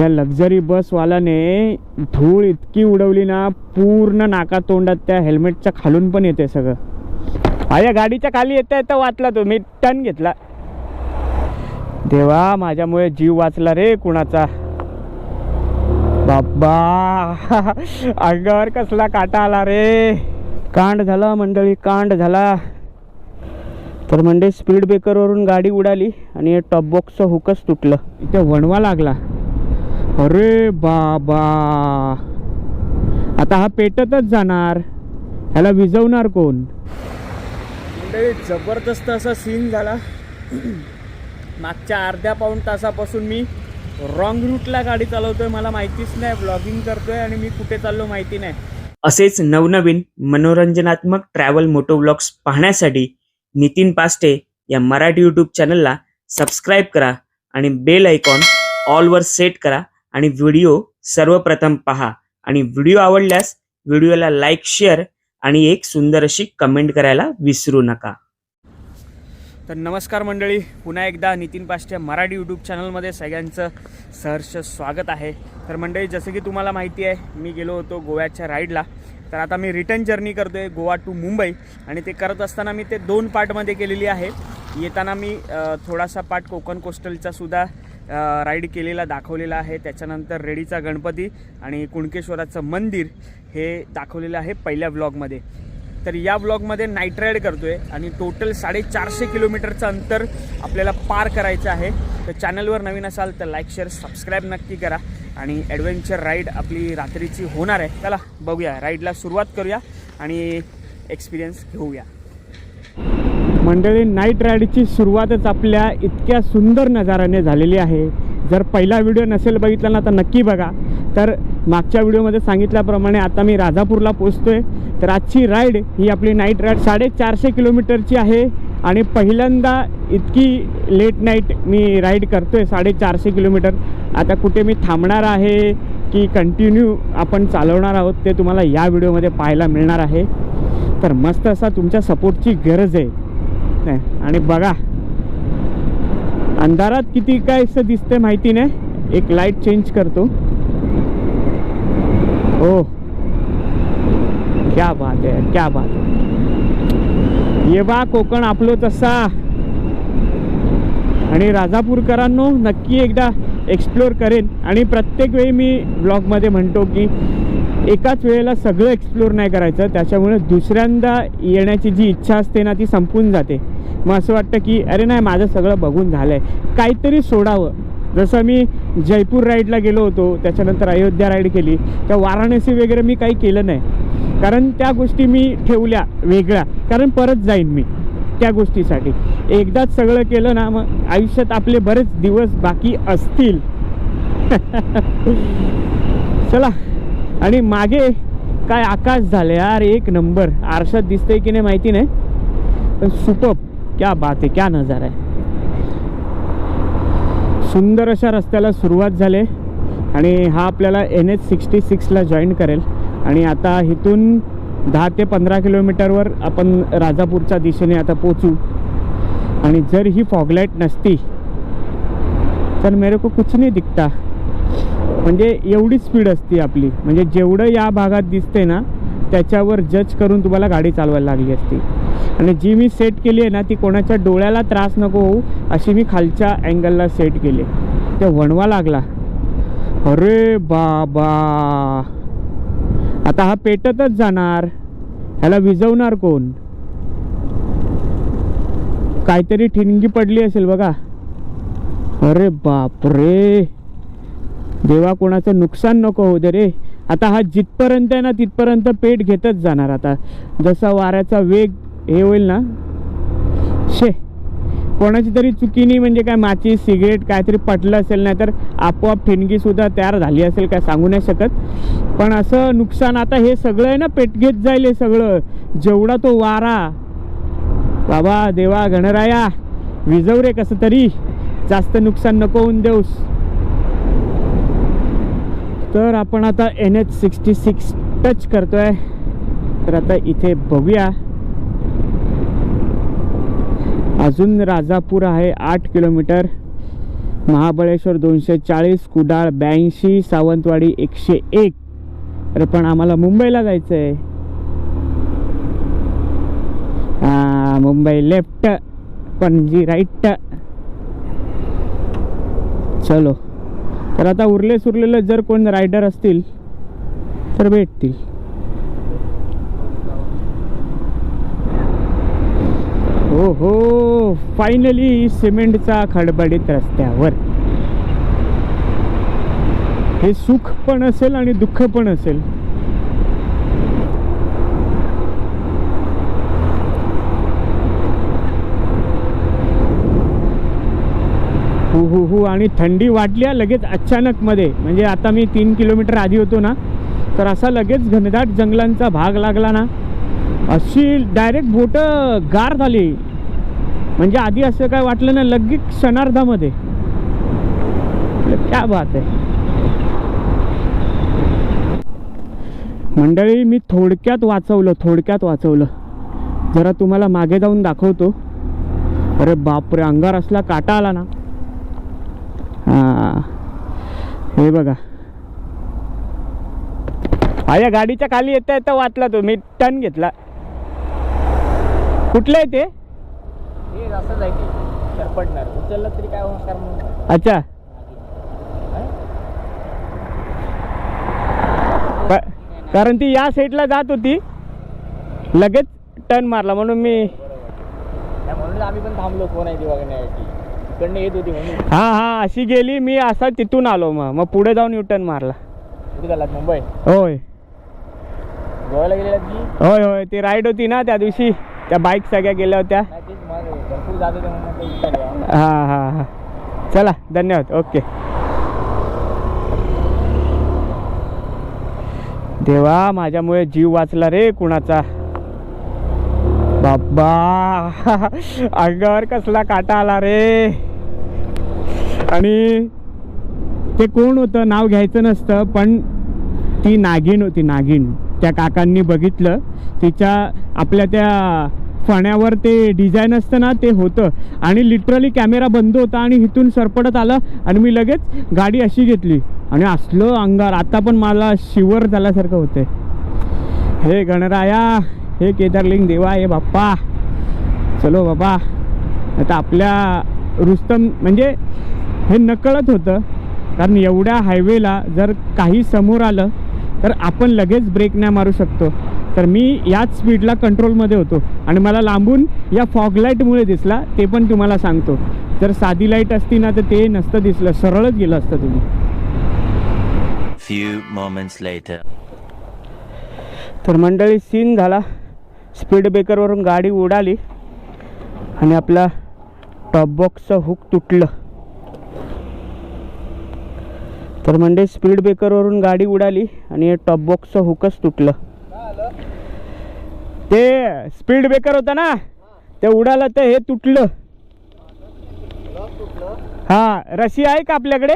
या लक्झरी बसवाल्याने धूळ इतकी उडवली ना पूर्ण नाका तोंडात त्या हेल्मेटच्या खालून पण येते सगळं. माझ्या गाडीच्या खाली येता तर वाचला तो मी टन घेतला. देवा माझ्यामुळे जीव वाचला रे कुणाचा. बाबा अंगावर कसला काटा आला रे. कांड झाला मंडळी कांड झाला. तर म्हणजे स्पीड ब्रेकरवरून गाडी उडाली आणि टॉप बॉक्सचं हुकच तुटलं. इथे वणवा लागला. अरे बाबा. आता हा पेटतच जाणार. ह्याला विजवणार कोण? जबरदस्त असा सीन झाला. मागच्या अर्ध्या पाऊण तासापासून मी रॉंग रूटला गाडी चालवतोय मला माहितीच नाही. ब्लॉगिंग करतोय आणि मी कुठे चाललो माहिती नाही. असेच नवनवीन मनोरंजनात्मक ट्रॅव्हल मोटो व्लॉग्स पाहण्यासाठी नितीन पास्टे या मराठी यूट्यूब चॅनलला सबस्क्राईब करा आणि बेल आयकॉन ऑलवर सेट करा. आणि व्हिडिओ सर्वप्रथम पहा. आणि व्हिडिओ आवडल्यास व्हिडिओला लाईक शेअर आणि एक सुंदर अशी कमेंट करायला विसरू नका. तर नमस्कार मंडळी पुन्हा एकदा नितीन पाष्टे मराठी यूट्यूब चॅनलमध्ये सगळ्यांचं सहर्ष स्वागत आहे. तर मंडळी जसं की तुम्हाला माहिती आहे मी गेलो होतो गोव्याच्या राईडला तर आता मी रिटर्न जर्नी करतो आहे गोवा टू मुंबई. आणि ते करत असताना मी ते दोन पार्टमध्ये केलेली आहे. येताना मी थोडासा पार्ट कोकण कोस्टलचा सुद्धा राईड केलेला दाखवलेला आहे. त्याच्यानंतर रेडीचा गणपती आणि कुणकेश्वराचं मंदिर हे दाखवलेलं आहे पहिल्या ब्लॉगमध्ये तर या ब्लॉगमध्ये नाईट राईड करतोय आणि टोटल साडेचारशे किलोमीटरचं अंतर आपल्याला पार करायचं आहे. तर चॅनलवर नवीन असाल तर लाईक शेअर सबस्क्राईब नक्की करा आणि ॲडव्हेंचर राईड आपली रात्रीची होणार आहे. चला बघूया राईडला सुरुवात करूया आणि एक्सपिरियन्स घेऊया. मंडळी नाईट राईडची सुरुवातच आपल्या इतक्या सुंदर नजाराने झालेली आहे. जर पहिला व्हिडिओ नसेल बघितला ना तर नक्की बघा. तर मागच्या व्हिडिओमध्ये सांगितल्याप्रमाणे आता मी राजापूरला पोचतोय तर आजची राईड ही आपली नाईट राईड साडेचारशे किलोमीटरची आहे. आणि पहिल्यांदा इतकी लेट नाईट मी राईड करतो आहे साडेचारशे किलोमीटर आता कुठे मी थांबणार आहे की कंटिन्यू आपण चालवणार आहोत ते तुम्हाला या व्हिडिओमध्ये पाहायला मिळणार आहे. तर मस्त असा तुमच्या सपोर्टची गरज आहे. नाही आणि बघा अंधारात किती काय असं दिसतंय माहिती नाही. एक लाइट चेंज करतो. ओ क्या बात आहे क्या बात ये बा कोकण आपलो तसा आणि राजापूरकरांनो नक्की एकदा एक्सप्लोर करेन. आणि प्रत्येक वेळी मी ब्लॉगमध्ये म्हणतो की एकाच वेळेला सगळं एक्सप्लोर नाही करायचं. त्याच्यामुळे दुसऱ्यांदा येण्याची जी इच्छा असते ना ती संपून जाते. मग असं वाटतं की अरे नाही माझं सगळं बघून झालं आहे काहीतरी सोडावं. जसं मी जयपूर राईडला गेलो होतो त्याच्यानंतर अयोध्या राईड केली. त्या वाराणसी वगैरे मी काही केलं नाही. कारण त्या गोष्टी मी ठेवल्या वेगळ्या. कारण परत जाईन मी त्या गोष्टीसाठी. एकदाच सगळं केलं ना मग आयुष्यात आपले बरेच दिवस बाकी असतील. चला. आणि मागे काय आकाश झाले यार एक नंबर. आरशात दिसतंय की नाही माहिती नाही. पण सुपप क्या बात आहे क्या नजारा आहे. सुंदर अशा रस्त्याला सुरुवात झाली आणि हा आपल्याला एन एच सिक्स्टी सिक्सला जॉईन करेल. आणि आता इथून दहा ते पंधरा किलोमीटरवर आपण राजापूरच्या दिशेने आता पोचू. आणि जर ही फॉगलाईट नसती तर मेरे को कुछ नाही दिखता. म्हणजे एवढी स्पीड असते आपली. म्हणजे जेवढं या भागात दिसते ना त्याच्यावर जज करून तुम्हाला गाडी चालवायला लागली असती. आणि जी मी सेट केली आहे ना ती कोणाच्या डोळ्याला त्रास नको होऊ अशी मी खालच्या अँगलला सेट केली ते वणवा लागला. अरे बाबा! आता हा पेटतच जाणार. ह्याला विजवणार कोण? काहीतरी ठिणगी पडली असेल बघा. अरे बाप रे देवा कोणाचं नुकसान नको होऊ दे रे. आता हा जिथपर्यंत आहे ना तिथपर्यंत पेट घेतच जाणार आता. जसा वाऱ्याचा वेग हे होईल ना. शे कोणाची तरी चुकीनी म्हणजे काय माची सिगरेट काहीतरी पटलं असेल नाही तर आपोआप ठिणगीसुद्धा तयार झाली असेल काय सांगू नाही शकत. पण असं नुकसान आता हे सगळं आहे ना पेट घेत जाईल हे सगळं. जेवढा तो वारा. बाबा देवा गणराया विजव रे कसं तरी. जास्त नुकसान नको होऊन देऊस. तर आपण आता N H sixty six touch करतोय. तर आता इथे बघूया. अजून राजापूर आहे आठ किलोमीटर. महाबळेश्वर दोनशे चाळीस कुडाळ ब्याऐंशी सावंतवाडी एकशे एक तर पण आम्हाला मुंबईला जायचं आहे मुंबई लेफ्ट पणजी राईट. चलो. तर आता उरले सुरलेले जर कोण रायडर असतील तर भेटतील. हो हो फायनली सिमेंटचा खडबडीत रस्त्यावर. हे सुख पण असेल आणि दुःख पण असेल. हु हु हु आणि थंडी वाढली आहे लगेच अचानक मध्ये. म्हणजे आता मी तीन किलोमीटर आधी होतो ना तर असा लगेच घनदाट जंगलांचा भाग लागला ना. अशी डायरेक्ट बोटं गार झाली. म्हणजे आधी असं काय वाटलं ना लगेच क्षणार्धामध्ये. क्या बात आहे मंडळी मी थोडक्यात वाचवलं थोडक्यात वाचवलं. जरा तुम्हाला मागे जाऊन दाखवतो. अरे बापरे अंगार असला काटा आला ना. हा. हे बघा. या गाडीच्या खाली येता येता वाचला तो. मी टन घेतला. कुठलं आहे ते? अच्छा. कारण ती या साईडला जात होती. लगेच टर्न मारला. म्हणून मी म्हणून आम्ही पण थांबलो कोण आहे ती. बघण्यासाठी येत होती म्हणून. हा हा अशी गेली मी असा तिथून आलो मग. मग पुढे जाऊन युटर्न मारला. कुठे झालात मुंबई? होय. गोव्याला गेलेला की? होय होय ती राईड होती ना त्या दिवशी. त्या बाईक सगळ्या गेल्या होत्या. नाही तेच मग भरपूर जात होते म्हणून म्हटलं विचारूया. हा हा हा. चला धन्यवाद. ओके. देवा माझ्यामुळे जीव वाचला रे कुणाचा? बाबा अंगावर कसला काटा आला रे? आणि ते कोण होतं नाव घ्यायचं नसतं पण ती नागिन होती नागिन त्या काकांनी बघितलं तिच्या आपल्या त्या फण्यावर ते डिझाईन असतं ना ते होतं. आणि लिटरली कॅमेरा बंद होता आणि इथून सरपटत आलं आणि मी लगेच गाडी अशी घेतली. आणि असलं अंगार. आता पण मला शिवर झाल्यासारखं होते हे गणराया हे केदारलिंग देवा हे बाप्पा. चलो बाबा. आता आपल्या रुस्तम म्हणजे हे नकळत होतं. कारण एवढ्या हायवेला जर काही समोर आलं तर आपण लगेच ब्रेक नाही मारू शकतो. तर मी याच स्पीडला कंट्रोलमध्ये होतो. आणि मला लांबून या फॉग लाईटमुळे दिसला ते पण तुम्हाला सांगतो. जर साधी लाइट असती ना तर ते नसतं दिसलं. सरळच गेलं असतं तुम्ही. Few moments later. तर मंडळी सीन झाला. स्पीड ब्रेकरवरून गाडी उडाली. आणि आपला टॉप बॉक्सचं हुक तुटलं. तर म्हणजे स्पीड ब्रेकरवरून गाडी उडाली आणि टॉप बॉक्सचं हुकच तुटलं. ते स्पीड ब्रेकर होता ना? ते उडालं तर हे तुटलं. हा रशी आहे का आपल्याकडे?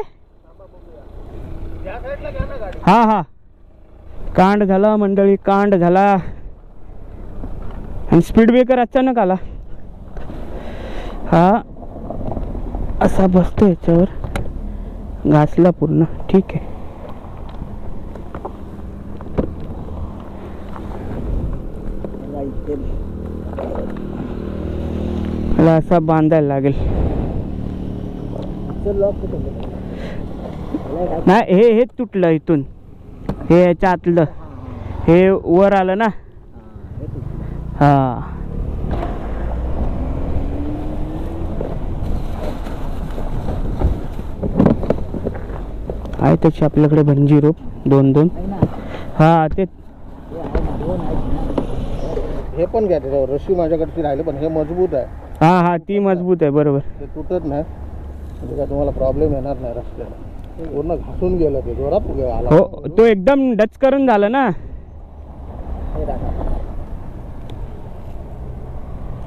हा हा. कांड झाला मंडळी कांड झाला. आणि स्पीड ब्रेकर अचानक आला. हा असा बसतो याच्यावर. घासला पूर्ण. ठीक आहे. मला असा बांधायला लागेल. नाही हे हेच तुटलं इथून. हे याच्या आतलं. हे वर आलं ना? हा. आहे त्याची आपल्याकडे भंजी रोप दोन दोन. हा ते हे पण घ्या त्याच्यावर रशी माझ्याकडची राहिले पण हे मजबूत आहे. हा हा ती मजबूत आहे बरोबर. ते तुटत नाही. म्हणजे काय तुम्हाला प्रॉब्लेम येणार नाही रस्त्याला. पूर्ण घासून गेलं ते जोरात उगे आला. हो तो एकदम डच करून झालं ना. हे टाका.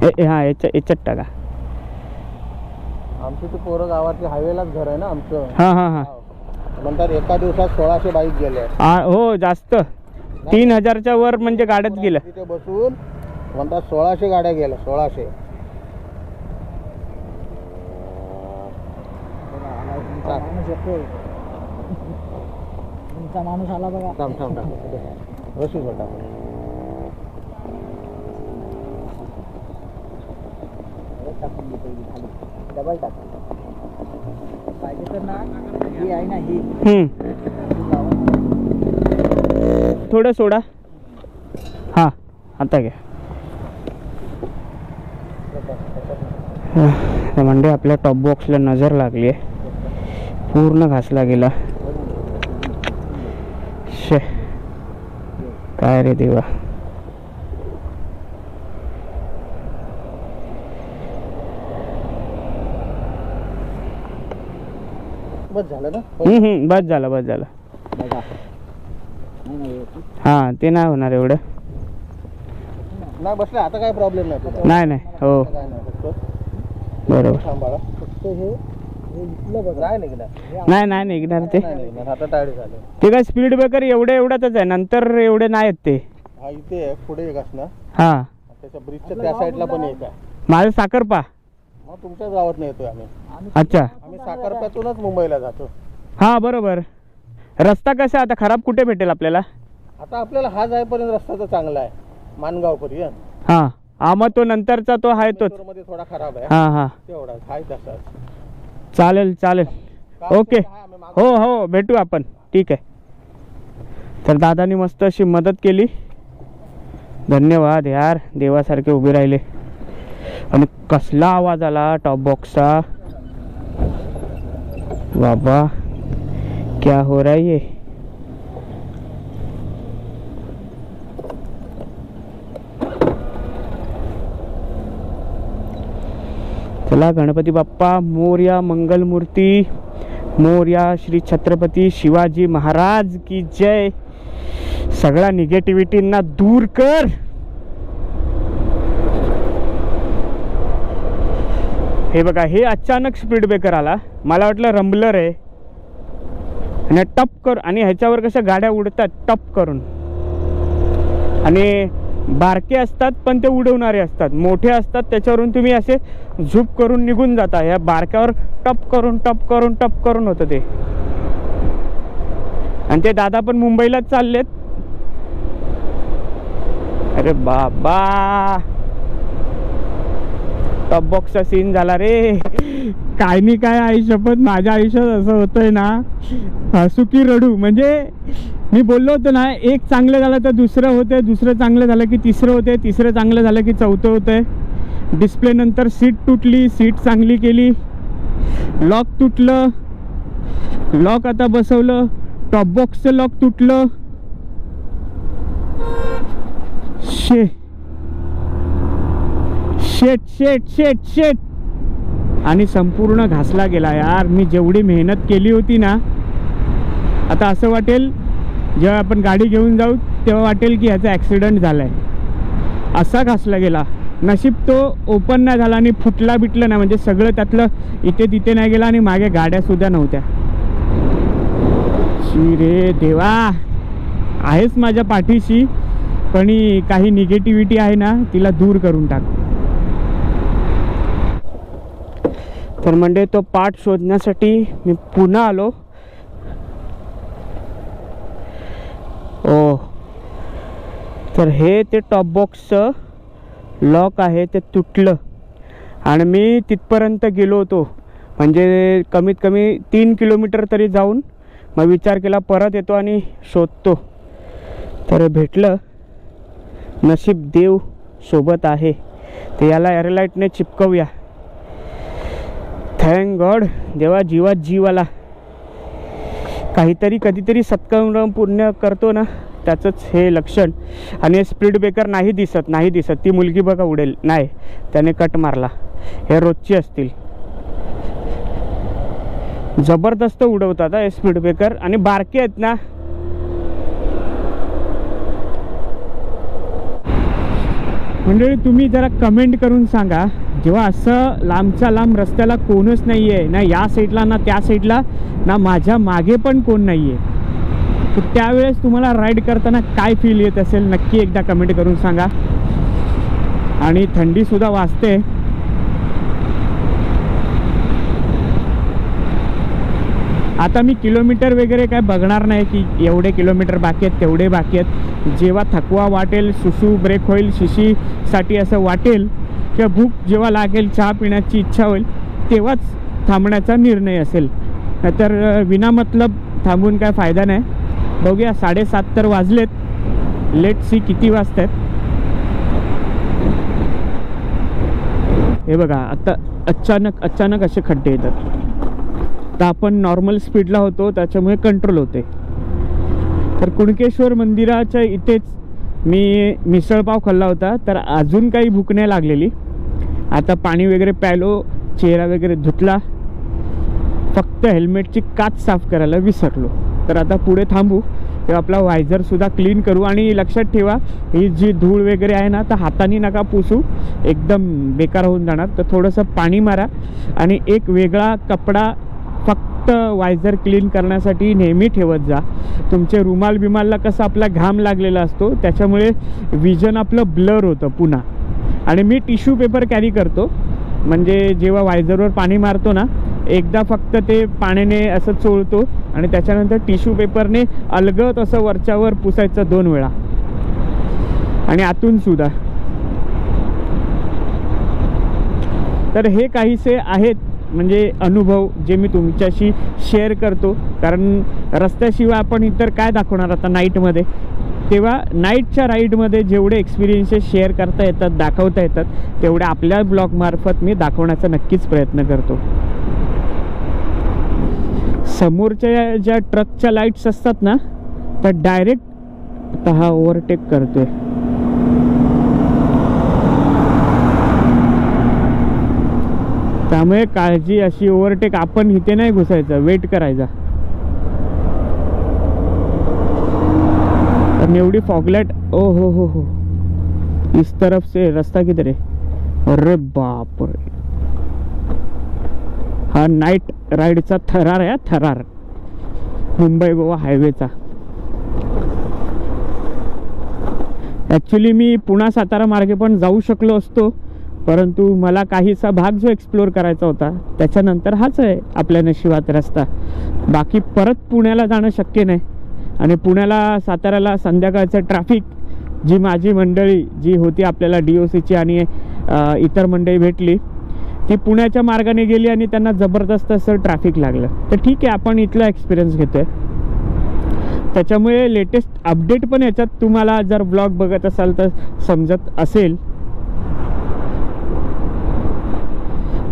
ए- ए, हा याच्या याच्यात टाका. आमची ते पोरं गावातली हायवेलाच घर आहे ना आमचं. हा हा. हा. म्हणतात एका दिवसात सोळाशे बाईक गेले. हा हो जास्त. तीन हजारच्या वर म्हणजे गाड्यात गेलं तिथे बसून म्हणतात सोळाशे गाड्या गेल्या सोळाशे. माणूस येतोय. तुमचा माणूस आला बघा. थांब थांब टाक डबल टाक पाहिजे तर ना ही आहे ना ही. थोडं सोडा. हां आता घ्या. म्हणजे आपल्या टॉप बॉक्सला नजर लागली आहे. पूर्ण घासला गेला. शे. काय रे देवा. बस झालं ना? हम्म, हम्म, बस झालं बस झालं. बघा नाही ना व्यवस्थित. हां ते नाही होणार एवढं. नाही बसले आता काय प्रॉब्लेम नाही तुझा. नाही नाही हो. काय नाही फक्त बरोबर. थांब बाळा फक्त हे हे इथलं बघा. नाही निघणार. नाही नाही निघणार ते. नाही निघणार. आता टाळी झालं. ते काय स्पीड ब्रेकर एवढे एवढ्यातच आहे. नंतर एवढे नाही आहेत ते. हा इथे आहे. पुढे एक असणार. हां. त्याच्या ब्रिजच्या त्या साईडला पण एक आहे. माझं साखरपा मग तुमच्याच गावात नाही येतोय आम्ही. अच्छा. आम्ही साखरप्यातूनच मुंबईला जातो. हां बरोबर. रस्ता कसा आहे आता? खराब कुठे भेटेल आपल्याला? आता आपल्याला हा जाईपर्यंत रस्ता तर चांगला आहे. मानगाव पर्यंत हां. हा. मग तो नंतरचा तो आहे तोच. मध्ये थोडा खराब आहे. हां हां. तेवढा तसाच. चालेल चालेल. ओके. हो हो. भेटू आपण. ठीक आहे. तर दादानी मस्त अशी मदत केली. धन्यवाद यार. देवासारखे उभे राहिले. आणि कसला आवाज आला टॉप बॉक्सचा बाबा क्या हो रहा है चला गणपती बाप्पा मोर्या मंगलमूर्ती मोर्या श्री छत्रपती शिवाजी महाराज की जय. सगळ्या निगेटिव्हिटींना दूर कर. हे बघा हे अचानक स्पीड ब्रेकर आला. मला वाटलं रंबलर आहे. आणि टप कर आणि ह्याच्यावर कशा गाड्या उडतात टप करून. आणि बारके असतात पण ते उडवणारे असतात. मोठे असतात त्याच्यावरून तुम्ही असे झूप करून निघून जाता. ह्या बारक्यावर टप करून टप करून टप करून होतं ते. आणि ते दादा पण मुंबईलाच चाललेत. अरे बाबा! टॉप बॉक्सचा सीन झाला रे. काय नाही काय आयुष्य पण माझ्या आयुष्यात असं होतंय ना हसू की रडू. म्हणजे मी बोललो होतो ना एक चांगलं झालं तर दुसरं होतं दुसरं चांगलं झालं की तिसरं होते तिसरं चांगलं झालं की चौथं होतंय. डिस्प्ले नंतर सीट तुटली सीट चांगली केली. लॉक तुटलं. लॉक आता बसवलं. टॉप बॉक्सचं लॉक तुटलं. शे. शेट शेट शेट शेट. आणि संपूर्ण घासला गेला. यार मी जेवढी मेहनत केली होती ना आता असं वाटेल जेव्हा आपण गाडी घेऊन जाऊ तेव्हा वाटेल की ह्याचा ॲक्सिडेंट झाला आहे असा घासला गेला. नशीब तो ओपन नाही झाला आणि फुटला बिटलं नाही. म्हणजे सगळं त्यातलं इथे तिथे नाही गेला आणि मागे गाड्यासुद्धा नव्हत्या. शी रे देवा. आहेच माझ्या पाठीशी पण काही निगेटिव्हिटी आहे ना तिला दूर करून टाक. तर म्हणजे तो पाठ शोधण्यासाठी मी पुन्हा आलो. ओ. तर हे ते टॉप बॉक्सचं लॉक आहे ते तुटलं. आणि मी तिथपर्यंत गेलो होतो. म्हणजे कमीत कमी तीन किलोमीटर तरी जाऊन मग विचार केला परत येतो आणि शोधतो. तर भेटलं. नशीब देव सोबत आहे. तर याला एअरलाईटने चिपकवूया. गॉड जेव्हा जीवात जीव आला काहीतरी कधीतरी सत्कर्म पूर्ण करतो ना त्याचंच हे लक्षण. आणि स्पीड ब्रेकर नाही दिसत नाही दिसत. ती मुलगी बघा उडेल. नाही त्याने कट मारला. हे रोजची असतील. जबरदस्त उडवतात हे स्पीड ब्रेकर. आणि बारके आहेत ना. मंडळी तुम्ही जरा कमेंट करून सांगा. जेव्हा असं लांबच्या लांब रस्त्याला कोणच नाही आहे ना या साईडला ना त्या साईडला ना माझ्या मागे पण कोण नाही आहे तर त्यावेळेस तुम्हाला राईड करताना काय फील येत असेल नक्की एकदा कमेंट करून सांगा. आणि थंडीसुद्धा वाजते. आता मी किलोमीटर वगैरे काय बघणार नाही की एवढे किलोमीटर बाकी आहेत तेवढे बाकी आहेत. जेव्हा थकवा वाटेल सुसू ब्रेक होईल शिशीसाठी असं वाटेल किंवा भूक जेव्हा लागेल चहा पिण्याची इच्छा होईल तेव्हाच थांबण्याचा निर्णय असेल. नाहीतर विनामतलब थांबून काय फायदा नाही. बघूया साडेसात तर वाजलेत. लेट सी किती वाजतात हे बघा आता अचानक अचानक असे खड्डे येतात. तर आपण नॉर्मल स्पीडला होतो त्याच्यामुळे कंट्रोल होते. तर कुणकेश्वर मंदिराच्या इथेच मी मिसळपाव खाल्ला होता तर अजून काही भूक नाही लागलेली. आता पाणी वगैरे प्यायलो चेहरा वगैरे धुतला. फक्त हेल्मेटची काच साफ करायला विसरलो. तर आता पुढे थांबू. तेव्हा आपला वायझरसुद्धा क्लीन करू आणि लक्षात ठेवा ही जी धूळ वगैरे आहे ना तर हाताने नका पुसू. एकदम बेकार होऊन जाणार. तर थोडंसं पाणी मारा आणि एक वेगळा कपडा फक्त वायझर क्लीन करण्यासाठी नेहमी ठेवत जा. तुमचे रुमाल बिमालला कसं आपला घाम लागलेला असतो त्याच्यामुळे विजन आपलं ब्लर होतं पुन्हा. आणि मी टिश्यू पेपर कॅरी करतो. म्हणजे जेव्हा वायझरवर पाणी मारतो ना एकदा फक्त ते पाण्याने असं चोळतो आणि त्याच्यानंतर टिश्यू पेपरने अलगत असं वरच्यावर पुसायचं दोन वेळा. आणि आतून सुद्धा. तर हे काहीसे आहेत म्हणजे अनुभव जे मी तुमच्याशी शेअर करतो. कारण रस्त्याशिवाय आपण इतर काय दाखवणार आता नाईटमध्ये तेव्हा नाईटच्या राईडमध्ये जेवढे एक्सपिरियन्सेस शेअर करता येतात दाखवता येतात तेवढे आपल्या ब्लॉगमार्फत मी दाखवण्याचा नक्कीच प्रयत्न करतो. समोरच्या ज्या ट्रकच्या लाईट्स असतात ना त्या डायरेक्ट आता हा ओव्हरटेक करतोय. त्यामुळे काळजी अशी ओव्हरटेक आपण इथे नाही घुसायचं. वेट करायचा. और एवढी फॉगलाइट ओ हो हो हो. इस तरफ से रस्ता किधर रे अरे बाप रे हा नाईट राईडचा थरार आहे थरार. मुंबई गोवा हायवेचा ॲक्च्युली मी पुणा सातारा मार्गे पण जाऊ शकलो असतो. परंतु मला काहीसा भाग जो एक्सप्लोअर करायचा होता त्याच्यानंतर हाच आहे आपल्या नशिबात रस्ता. बाकी परत पुण्याला जाणं शक्य नाही. आणि पुण्याला साताऱ्याला संध्याकाळचं ट्रॅफिक जी माझी मंडळी जी होती आपल्याला डी ओ सीची आणि इतर मंडळी भेटली ती पुण्याच्या मार्गाने गेली आणि त्यांना जबरदस्त असं ट्रॅफिक लागलं. तर ठीक आहे आपण इथला एक्सपिरियन्स घेतो आहे त्याच्यामुळे लेटेस्ट अपडेट पण याच्यात तुम्हाला जर ब्लॉग बघत असाल तर समजत असेल.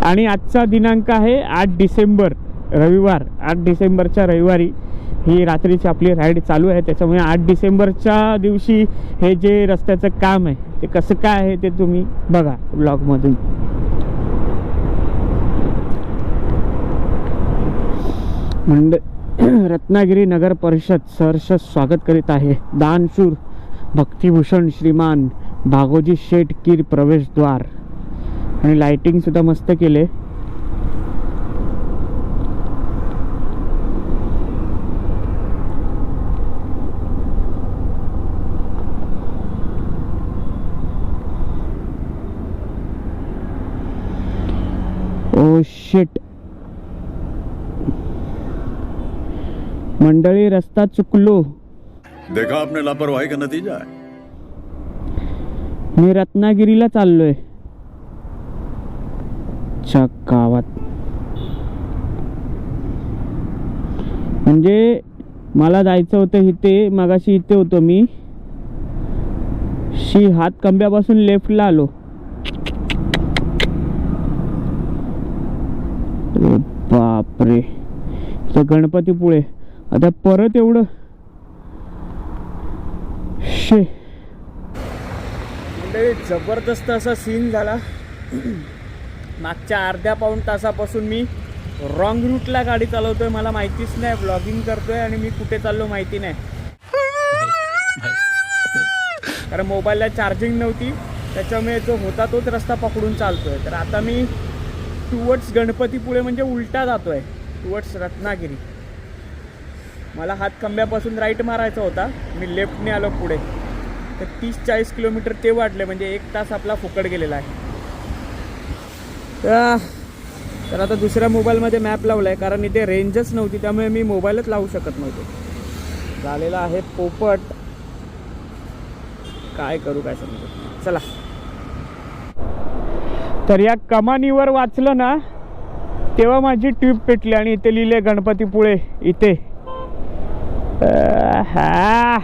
आणि आजचा दिनांक आहे आठ डिसेंबर रविवार. आठ डिसेंबरच्या रविवारी ही रात्रीची आपली राईड चालू आहे. त्याच्यामुळे आठ डिसेंबरच्या दिवशी हे जे रस्त्याचं काम आहे ते कसं काय आहे ते तुम्ही बघा ब्लॉगमधून मंड रत्नागिरी नगर परिषद सहर्ष स्वागत करीत आहे. दानशूर भक्तिभूषण श्रीमान भागोजी शेठ कीर प्रवेशद्वार. आणि लाइटिंग सुद्धा मस्त केले ओ शेट मंडळी रस्ता चुकलो. देखा आपने लापरवाही का नतीजा मी रत्नागिरीला चाललोय. च्या गावात. म्हणजे मला जायचं होतं इथे मगाशी इथे होतो मी. शी हात कंब्यापासून लेफ्टला आलो. अरे बापरे. तर गणपतीपुळे. आता परत एवढं. शे. जबरदस्त असा सीन झाला. मागच्या अर्ध्या पाऊण तासापासून मी रॉंग रूटला गाडी चालवतोय मला माहितीच नाही ब्लॉगिंग करतोय आणि मी कुठे चाललो माहिती नाही. कारण मोबाईलला चार्जिंग नव्हती त्याच्यामुळे जो होता तोच रस्ता पकडून चालतोय. तर आता मी टुवर्ड्स गणपतीपुळे म्हणजे उलटा जातोय टुवर्ड्स रत्नागिरी. मला हातखंब्यापासून राईट मारायचा होता मी लेफ्टने आलो पुढे. तर तीस चाळीस किलोमीटर ते वाढले म्हणजे एक तास आपला फुकट गेलेला आहे. तर आता दुसऱ्या मोबाईलमध्ये मॅप लावला आहे कारण इथे रेंजच नव्हती त्यामुळे मी मोबाईलच लावू शकत नव्हतो. झालेला आहे पोपट. काय करू काय समजत चला. तर या कमानीवर वाचलं ना तेव्हा माझी ट्यूब पेटली आणि इथे लिहिले गणपतीपुळे इथे. हा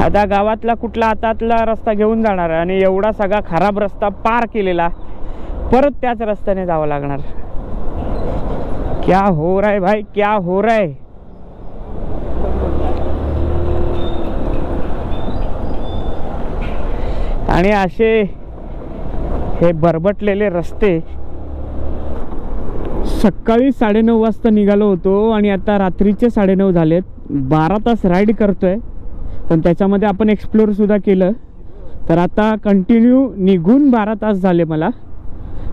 आता गावातला कुठला हातातला रस्ता घेऊन जाणार आणि एवढा सगळा खराब रस्ता पार केलेला परत त्याच रस्त्याने जावं लागणार. क्या हो रहा है भाई? क्या हो रहा है? आणि असे हे बरबटलेले रस्ते सकाळी साडेनऊ वाजता निघालो होतो आणि आता रात्रीचे साडेनऊ झालेत. बारा तास राईड करतोय. पण त्याच्यामध्ये आपण एक्सप्लोरसुद्धा केलं. तर आता कंटिन्यू निघून बारा तास झाले मला.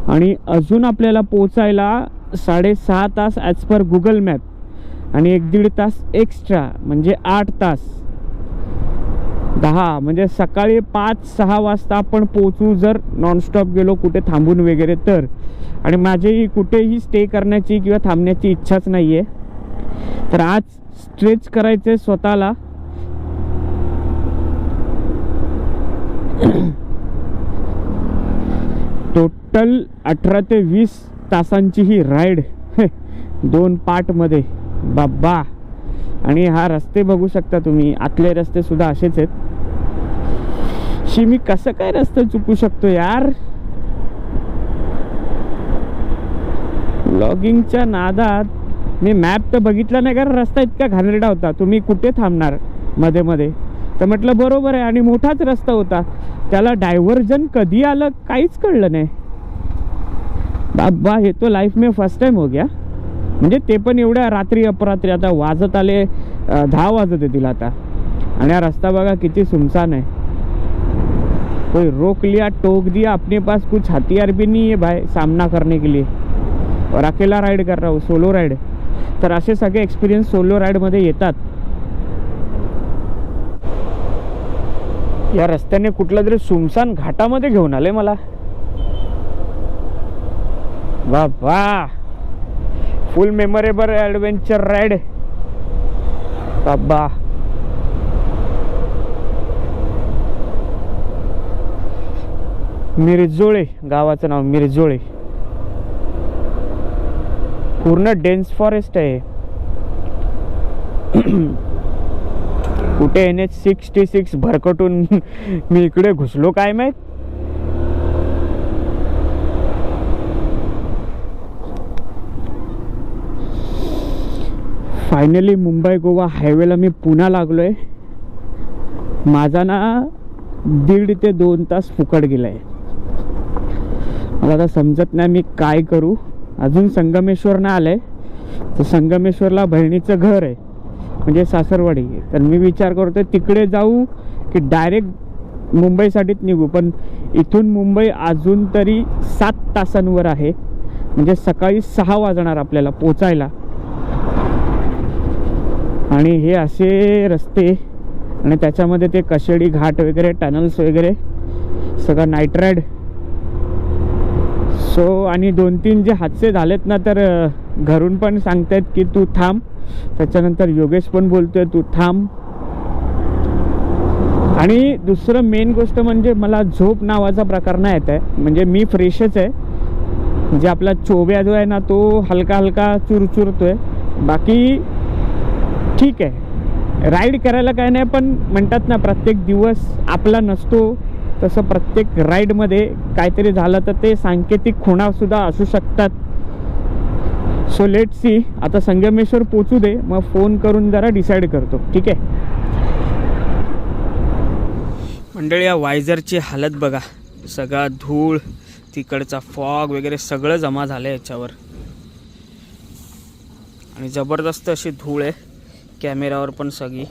आणि अजून आपल्याला पोचायला साडेसहा तास ॲज पर गुगल मॅप आणि एक दीड तास एक्स्ट्रा म्हणजे आठ तास. दहा म्हणजे सकाळी पाच सहा वाजता आपण पोचू जर नॉनस्टॉप गेलो कुठे थांबून वगैरे तर. आणि माझी कुठेही स्टे करण्याची किंवा थांबण्याची इच्छाच नाही आहे तर आज स्ट्रेच करायचे स्वतःला. टोटल अठरा ते वीस तासांची ही राईड दोन पार्टमध्ये. बाबा आणि हा रस्ते बघू शकता तुम्ही. आतले रस्ते सुद्धा असेच आहेत. शी मी कसं काय रस्ते चुकू शकतो यार? लॉगिंगच्या नादात मी मॅप तर बघितला नाही कारण रस्ता इतका घाणेरडा होता. तुम्ही कुठे थांबणार? मध्ये मध्ये. तर म्हटलं बरोबर आहे. आणि मोठाच रस्ता होता. त्याला डायव्हर्जन कधी आलं काहीच कळलं नाही. बाबा हे तो लाईफ में फर्स्ट टाइम हो गया. म्हणजे ते पण एवढ्या रात्री अपरात्री आता वाजत आले दहा वाजत येतील आता. आणि हा रस्ता बघा किती सुमसान आहे. कोई रोक लिया टोक दिया अपने पास कुछ हथियार भी नहीं है भाई सामना करने के लिए. और अकेला राईड कर रहा हूँ सोलो राईड तर असे सगळे एक्सपिरियन्स सोलो राईडमध्ये येतात. या रस्त्याने कुठल्या तरी सुमसान घाटामध्ये घेऊन आले मला. वा वा. फुल मेमोरेबल ॲडव्हेंचर राईड बाबा मिरजोळे गावाचं नाव मिरजोळे. पूर्ण डेन्स फॉरेस्ट आहे. कुठे एन एच सिक्स्टी सिक्स भरकटून मी इकडे घुसलो काय माहीत? फायनली मुंबई गोवा हायवेला मी पुन्हा लागलो आहे माझा ना दीड ते दोन तास फुकट गेला आहे मला आता समजत नाही मी काय करू. अजून संगमेश्वर आलं आहे तर संगमेश्वरला बहिणीचं घर आहे. म्हणजे सासरवाडी. तर मी विचार करतो तिकडे जाऊ की डायरेक्ट मुंबईसाठीच निघू. पण इथून मुंबई अजून तरी सात तासांवर आहे. म्हणजे सकाळी सहा वाजणार आपल्याला पोचायला. आणि हे असे रस्ते आणि त्याच्यामध्ये ते कशेडी घाट वगैरे टनल्स वगैरे सगळं नाईट राईड सो आणि दोन तीन जे हादसे झालेत ना तर घरून पण सांगतायत की तू थांब. त्याच्यानंतर योगेश पण बोलतोय तू थांब. आणि दुसरं मेन गोष्ट म्हणजे मला झोप नावाचा प्रकार नाही येत आहे. म्हणजे मी फ्रेशच आहे. जे आपला चोब्या जो आहे ना तो हलका हलका चुरचुरतोय. बाकी ठीक आहे. राईड करायला काय नाही पण म्हणतात ना प्रत्येक दिवस आपला नसतो. तसं प्रत्येक राईडमध्ये काहीतरी झालं तर ते सांकेतिक खुणासुद्धा असू शकतात. सो लेट सी आता संगमेश्वर पोचू दे. मग फोन करून जरा डिसाईड करतो. ठीक आहे? मंडळी या वायझरची हालत बघा. सगळा धूळ तिकडचा फॉग वगैरे सगळं जमा झालं आहे याच्यावर. आणि जबरदस्त अशी धूळ आहे. कॅमेऱ्यावर पण सगळी.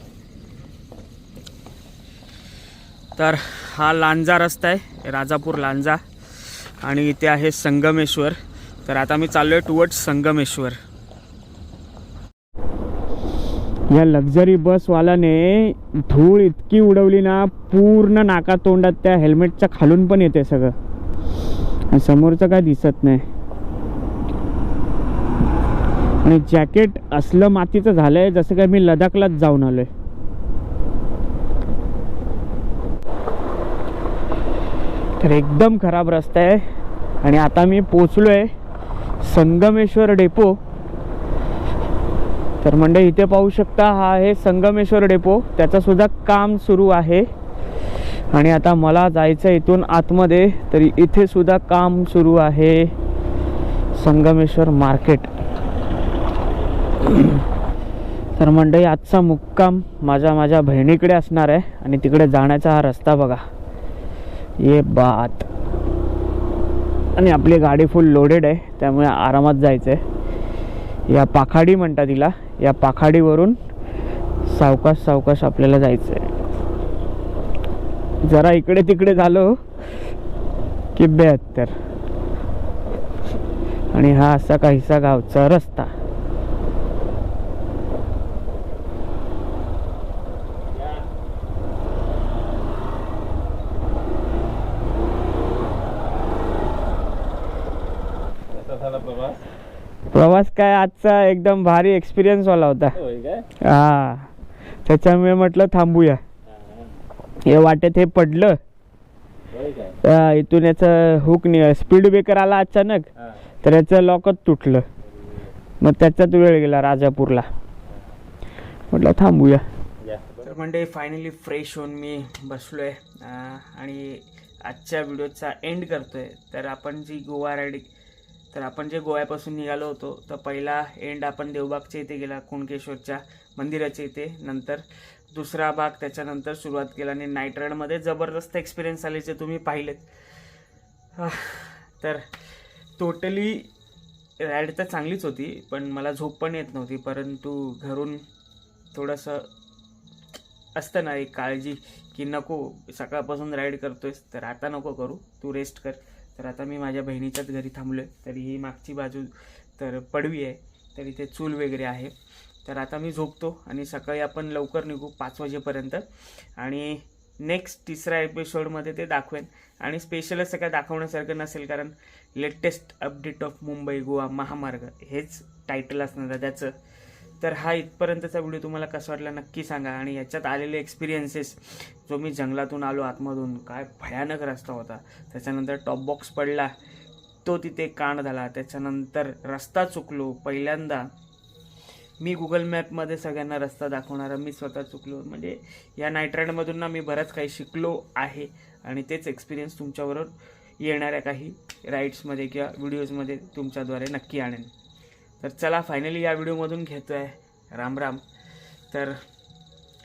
तर हा लांजा रस्ता आहे राजापूर लांजा. आणि इथे आहे संगमेश्वर. तर आता मी चाललो आहे टुवर्ड संगमेश्वर. या लक्झरी बसवाल्याने धूळ इतकी उडवली ना पूर्ण नाका तोंडात त्या हेल्मेटच्या खालून पण येते सगळं. आणि समोरचं काय दिसत नाही. आणि जॅकेट असलं मातीचं झालंय जसं काय मी लडाखलाच जाऊन आलोय. तर एकदम खराब रस्ता आहे. आणि आता मी पोचलोय संगमेश्वर डेपो. तर म्हणजे इथे पाहू शकता हा आहे संगमेश्वर डेपो. त्याचं सुद्धा काम सुरू आहे. आणि आता मला जायचं आहे इथून आतमध्ये तरी इथे सुद्धा काम सुरू आहे. संगमेश्वर मार्केट. तर मंडळी आजचा मुक्काम माझ्या माझ्या बहिणीकडे असणार आहे. आणि तिकडे जाण्याचा हा रस्ता बघा. ये बात. आणि आपली गाडी फुल लोडेड आहे. त्यामुळे आरामात जायचं आहे या पाखाडी म्हणतात तिला. या पाखाडीवरून सावकाश सावकाश आपल्याला जायचं आहे जरा इकडे तिकडे झालो की बेहत्तर. आणि हा असा काहीसा गावचा रस्ता. प्रवास काय आजचा एकदम भारी एक्सपिरियन्स वाला होता. हा. त्याच्यामुळे म्हटलं थांबूया. हे वाटेत हे पडलं. हा, इथून याचं हुक नि स्पीड ब्रेकर आला अचानक. तर याचं लॉकच तुटलं. मग त्याच्यात वेळ गेला राजापूरला. म्हटलं थांबूया. तर म्हणजे फायनली फ्रेश होऊन मी बसलो आहे आणि आजच्या व्हिडिओचा एंड करतोय. तर आपण जी गोवा राईड तर आपण जे गोव्यापासून निघालो होतो तर पहिला एंड आपण देवबागच्या इथे गेला कुणकेश्वरच्या मंदिराच्या इथे. नंतर दुसरा भाग त्याच्यानंतर सुरुवात केला आणि नाईट राईडमध्ये जबरदस्त एक्सपिरियन्स आले जे तुम्ही पाहिलेत. तर टोटली राईड तर चांगलीच होती पण मला झोप पण येत नव्हती परंतु घरून थोडंसं असतं ना एक काळजी की नको सकाळपासून राईड करतोयस तर आता नको करू तू रेस्ट कर. तर आता मी माझ्या बहिणीच्याच घरी थांबलो आहे तरी ही मागची बाजू तर पडवी आहे. तर इथे चूल वगैरे आहे. तर आता मी झोपतो आणि सकाळी आपण लवकर निघू पाच वाजेपर्यंत. आणि नेक्स्ट तिसऱ्या एपिसोडमध्ये ते दाखवेन. आणि स्पेशल असं काय दाखवण्यासारखं नसेल कारण latest update of Mumbai Goa महामार्ग हेच टायटल असणार त्याचं. तर हा इथपर्यंतचा व्हिडिओ तुम्हाला कसा वाटला नक्की सांगा. आणि याच्यात आलेले एक्सपिरियन्सेस जो मी जंगलातून आलो आतमधून काय भयानक रस्ता होता. त्याच्यानंतर टॉप बॉक्स पडला तो तिथे कांड झाला. त्याच्यानंतर रस्ता चुकलो. पहिल्यांदा मी गुगल मॅपमध्ये सगळ्यांना रस्ता दाखवणारा मी स्वतः चुकलो. म्हणजे या नाईट राईडमधून ना मी बरंच काही शिकलो आहे. आणि तेच एक्सपिरियन्स तुमच्याबरोबर येणाऱ्या काही राईड्समध्ये किंवा व्हिडिओजमध्ये तुमच्याद्वारे नक्की आणेन. तर चला फायनली या व्हिडिओमधून घेतो आहे राम राम. तर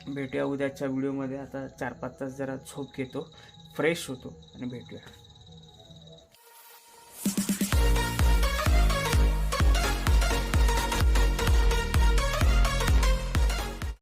भेटूया उद्याच्या व्हिडिओमध्ये. आता चार पाच तास जरा झोप घेतो. फ्रेश होतो आणि भेटूया.